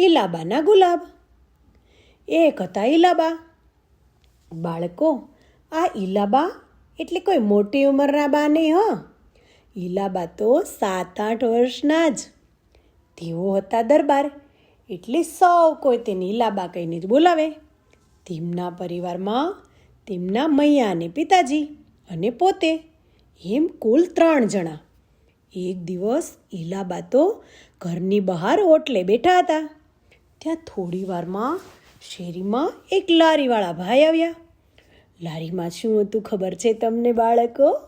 ઈલાબાના ગુલાબ. એક હતા ઈલાબા બાળકો, આ ઈલાબા એટલે કોઈ મોટી ઉંમરના બા નહીં, હં. ઈલાબા તો સાત આઠ વર્ષના જ. તેઓ હતા દરબાર, એટલે સૌ કોઈ તેને ઈલાબા કહીને જ બોલાવે. તેમના પરિવારમાં તેમના મૈયા અને પિતાજી અને પોતે, એમ કુલ ત્રણ જણા. એક દિવસ ઈલાબા તો ઘરની બહાર ઓટલે બેઠા હતા. ત્યાં થોડી વારમાં શેરીમાં એક લારીવાળા ભાઈ આવ્યા. લારીમાં શું હતું ખબર છે તમને બાળકો?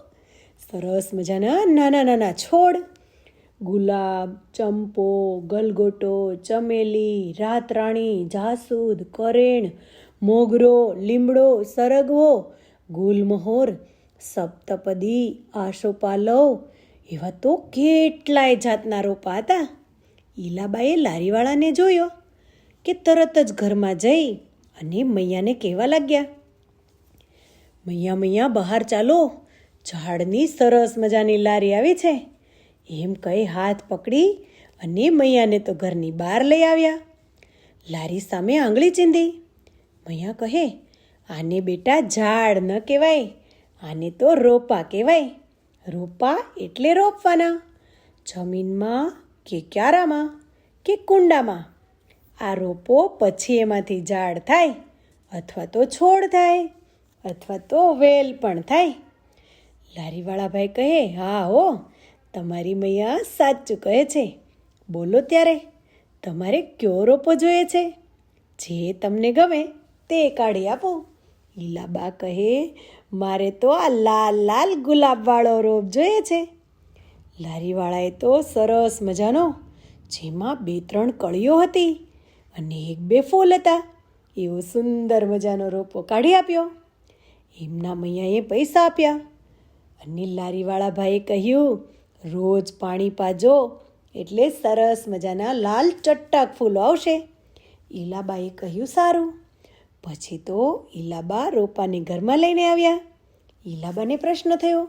સરસ મજાના નાના નાના છોડ. ગુલાબ, ચંપો, ગલગોટો, ચમેલી, રાતરાણી, જાસૂદ, કરેણ, મોગરો, લીમડો, સરગવો, ગુલમહોર, સપ્તપદી, આશોપાલવ એવા તો કેટલાય જાતના રોપા હતા. ઈલાબાએ લારીવાળાને જોયો. કે તરત જ ઘરમાં જઈ અને મૈયાને કહેવા લાગ્યા, મૈયા મૈયા, બહાર ચાલો. ઝાડની સરસ મજાની લારી આવી છે. એમ કહી હાથ પકડી અને મૈયાને તો ઘરની બહાર લઈ આવ્યા. લારી સામે આંગળી ચીંધી. મૈયા કહે, આને બેટા ઝાડ ન કહેવાય, આને તો રોપા કહેવાય. રોપા એટલે રોપવાના. જમીનમાં કે ક્યારામાં કે કુંડામાં. આ રોપો પછી એમાંથી ઝાડ થાય, અથવા તો છોડ થાય, અથવા તો વેલ પણ થાય. લારીવાળા ભાઈ કહે, હા હો, તમારી મૈયા સાચું કહે છે. બોલો ત્યારે, તમારે કયો રોપો જોઈએ છે? જે તમને ગમે તે કાઢી આપો. લીલાબા કહે, મારે તો આ લાલ લાલ ગુલાબવાળો રોપ જોઈએ છે. લારીવાળાએ તો સરસ મજાનો, જેમાં બે, ત્રણ કળીઓ હતી. અને એક બે ફૂલ હતા. એવો સુંદર મજાનો રોપો કાઢી આપ્યો. એમના મૈયાએ પૈસા આપ્યા. અને લારીવાળા ભાઈએ કહ્યું, રોજ પાણી પાજો, એટલે સરસ મજાના લાલ ચટ્ટાક ફૂલો આવશે. ઈલાબાએ કહ્યું, સારું. પછી તો ઈલાબા રોપાને ઘરમાં લઈને આવ્યા. ઈલાબાને પ્રશ્ન થયો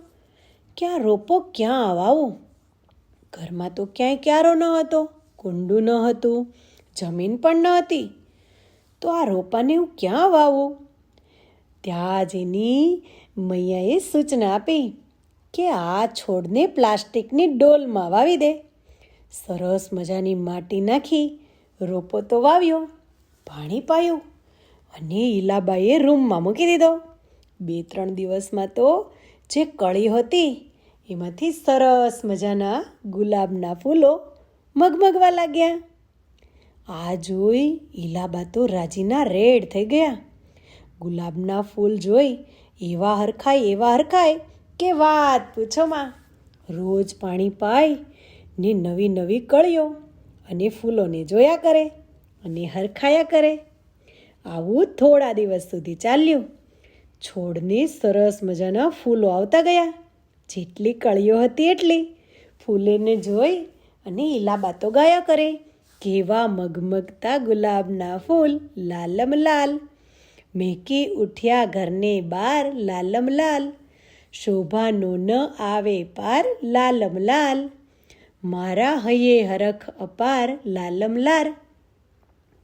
કે આ રોપો, ક્યાં આવો ઘરમાં તો ક્યાંય ક્યારો ન હતો, કુંડું ન હતું જમીન પણ ન હતી. તો આ રોપાને હું ક્યાં વાવું? ત્યાં જ એની મૈયાએ સૂચના આપી કે આ છોડને પ્લાસ્ટિકની ડોલમાં વાવી દે. સરસ મજાની માટી નાખી, રોપો તો વાવ્યો, પાણી પાયું અને ઈલાબાઈએ રૂમમાં મૂકી દીધો. બે ત્રણ દિવસમાં તો જે કળી હતી એમાંથી સરસ મજાના ગુલાબના ફૂલો મગમગવા લાગ્યા. આ જોઈ ઈલાબા તો રાજીના રેડ થઈ ગયા. ગુલાબના ફૂલ જોઈ, એવા હરખાય એવા હરખાય, કે વાત પૂછોમાં રોજ પાણી પાય ને નવી નવી કળીઓ અને ફૂલોને જોયા કરે અને હરખાયા કરે. આવું થોડા દિવસ સુધી ચાલ્યું. છોડને સરસ મજાના ફૂલો આવતા ગયા. જેટલી કળીઓ હતી એટલી ફૂલેને જોઈ અને ઈલાબા તો ગાયા કરે. કેવા મગમગતા ગુલાબના ફૂલ લાલમ લાલ મેકી ઉઠ્યા ઘરને બાર લાલમ લાલ શોભાનો ન આવે પાર લાલમ લાલ મારા હૈયે હરખ અપાર લાલમ લાલ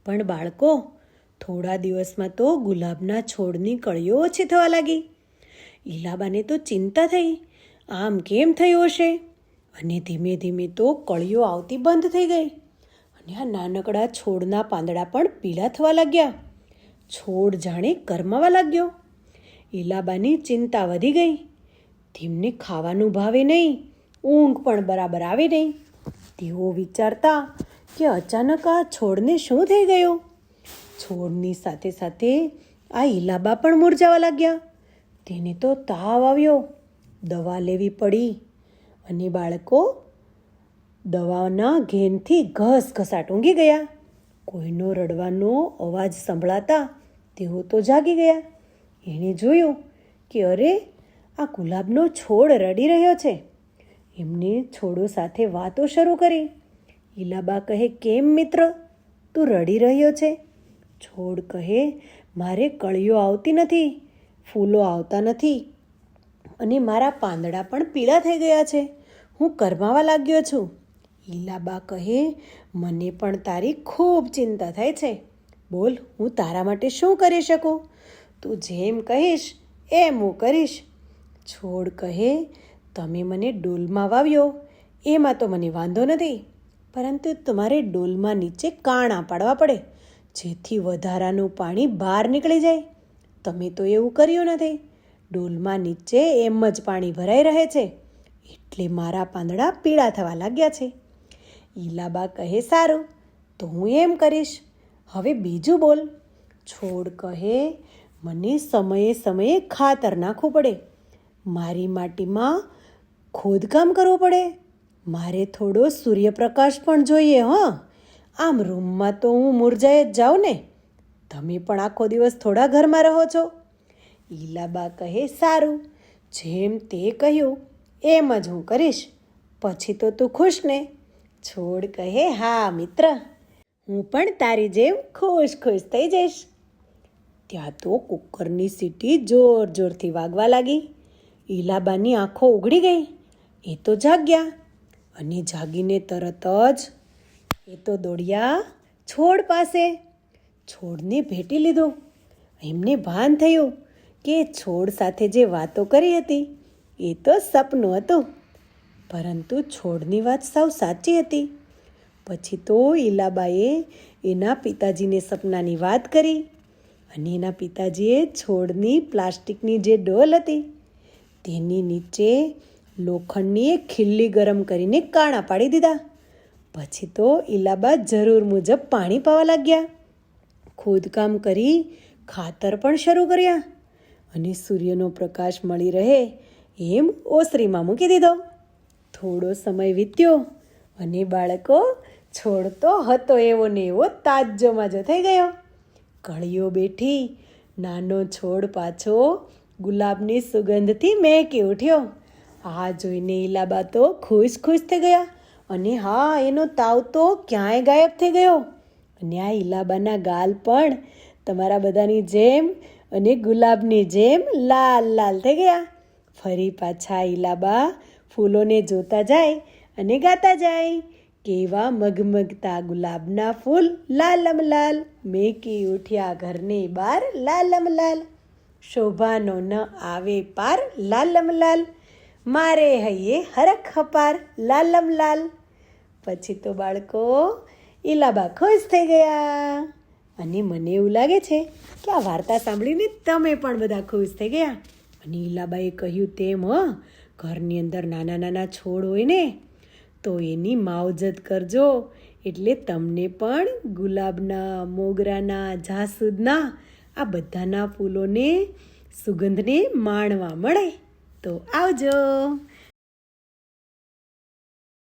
પણ બાળકો, થોડા દિવસમાં તો ગુલાબના છોડની કળીઓ ઓછી થવા લાગી. ઈલાબાને તો ચિંતા થઈ. આમ કેમ થયું હશે? અને ધીમે ધીમે તો કળીઓ આવતી બંધ થઈ ગઈ. અને આ નાનકડા છોડના પાંદડા પણ પીળા થવા લાગ્યા. છોડ જાણે કરમાવા લાગ્યો. ઈલાબાની ચિંતા વધી ગઈ. તેમને ખાવાનું ભાવે નહીં. ઊંઘ પણ બરાબર આવે નહીં. તેઓ વિચારતા કે અચાનક આ છોડને શું થઈ ગયું? છોડની સાથે સાથે આ ઈલાબા પણ મુરઝાવા લાગ્યા. તેને તો તાવ આવ્યો. દવા લેવી પડી અને બાળકો દવાના ઘેનથી ઘસ ઘસાટ ઊંઘી ગયા. કોઈનો રડવાનો અવાજ સંભળાતા તેઓ તો જાગી ગયા. એણે જોયું કે અરે, આ ગુલાબનો છોડ રડી રહ્યો છે. એમને છોડો સાથે વાતો શરૂ કરી. ઈલાબા કહે, કેમ મિત્ર? તું રડી રહ્યો છે. છોડ કહે, મારે કળીઓ આવતી નથી, ફૂલો આવતા નથી અને મારા પાંદડા પણ પીળા થઈ ગયા છે. હું કરમાવા લાગ્યો છું. ઈલાબા કહે, મને પણ તારી ખૂબ ચિંતા થાય છે. બોલ, હું તારા માટે શું કરી શકું? તું જેમ કહીશ, એમ હું કરીશ. છોડ કહે, તમે મને ડોલમાં વાવ્યો. એમાં તો મને વાંધો નથી. પરંતુ તમારે ડોલમાં નીચે કાણા પાડવા પડે, જેથી વધારાનું પાણી બહાર નીકળી જાય. તમે તો એવું કર્યું નથી. ડોલમાં નીચે એમ જ પાણી ભરાઈ રહે છે. એટલે મારા પાંદડા પીળા થવા લાગ્યા છે. ઈલાબા કહે સારું, તો હું એમ કરીશ. હવે બીજું બોલ. છોડ કહે, મને સમયે સમયે ખાતર નાખવું પડે. મારી માટીમાં ખોદકામ કરવું પડે. મારે થોડો સૂર્યપ્રકાશ પણ જોઈએ, હં. આમ રૂમમાં તો હું મુરઝાઈ જ જાઉં ને. તમે પણ આખો દિવસ થોડા ઘરમાં રહો છો. ઈલાબા કહે, સારું. જેમ તે કહ્યું, એમ જ હું કરીશ. પછી તો તું ખુશ ને. છોડ કહે, હા, મિત્ર, હું પણ તારી જેમ ખુશ ખુશ થઈ જઈશ. ત્યાં તો કુકરની સીટી જોર જોરથી વાગવા લાગી. ઈલાબાની આંખો ઉઘડી ગઈ. એ તો જાગ્યા અને જાગીને તરત જ એ તો દોડ્યા છોડ પાસે. છોડને ભેટી લીધો. એમને ભાન થયું કે છોડ સાથે જે વાતો કરી હતી એ તો સપનું હતું. પરંતુ છોડની વાત સાવ સાચી હતી. પછી તો ઈલાબાએ એના પિતાજીને સપનાની વાત કરી અને એના પિતાજીએ છોડની પ્લાસ્ટિકની જે ડોલ હતી તેની નીચે લોખંડની એક ખીલ્લી ગરમ કરીને કાણા પાડી દીધા. પછી તો ઈલાબા જરૂર મુજબ પાણી પાવા લાગ્યા. ખોદકામ કરી ખાતર પણ શરૂ કર્યા અને સૂર્યનો પ્રકાશ મળી રહે એમ ઓસરીમાં મૂકી દીધો. થોડો સમય વીત્યો અને બાળકો છોડતો હતો એવો ને એવો તાજો માજો થઈ ગયો. કળીઓ બેઠી, નાનો છોડ પાછો ગુલાબની સુગંધથી મહેકી ઉઠ્યો. આ જોઈને ઈલાબા તો ખુશ ખુશ થઈ ગયા અને હા, એનો તાવ તો ક્યાંય ગાયબ થઈ ગયો. અને આ ઈલાબાના ગાલ પણ તમારા બધાની જેમ અને ગુલાબની જેમ લાલ લાલ થઈ ગયા. ફરી પાછા ઈલાબા ફૂલોને જોતા જાય અને ગાતા જાય. કેવા મગમગતા ગુલાબના ફૂલ લાલમ લાલ મેકી ઉઠ્યા ઘરની બાર લાલમ લાલ શોભાનો ન આવે પાર લાલમ લાલ મારે હૈયે હરખ હપાર લાલમ લાલ પછી તો બાળકો, ઈલાબા ખુશ થઈ ગયા. અને મને એવું લાગે છે કે આ વાર્તા સાંભળીને તમે પણ બધા ખુશ થઈ ગયા. અને ઈલાબાએ કહ્યું તેમ, હ ઘરની અંદર નાના નાના છોડ હોય ને, તો એની માવજત કરજો. એટલે તમને પણ ગુલાબના, મોગરાના, જાસૂદના, આ બધાના ફૂલોને સુગંધને માણવા મળે. તો આવજો.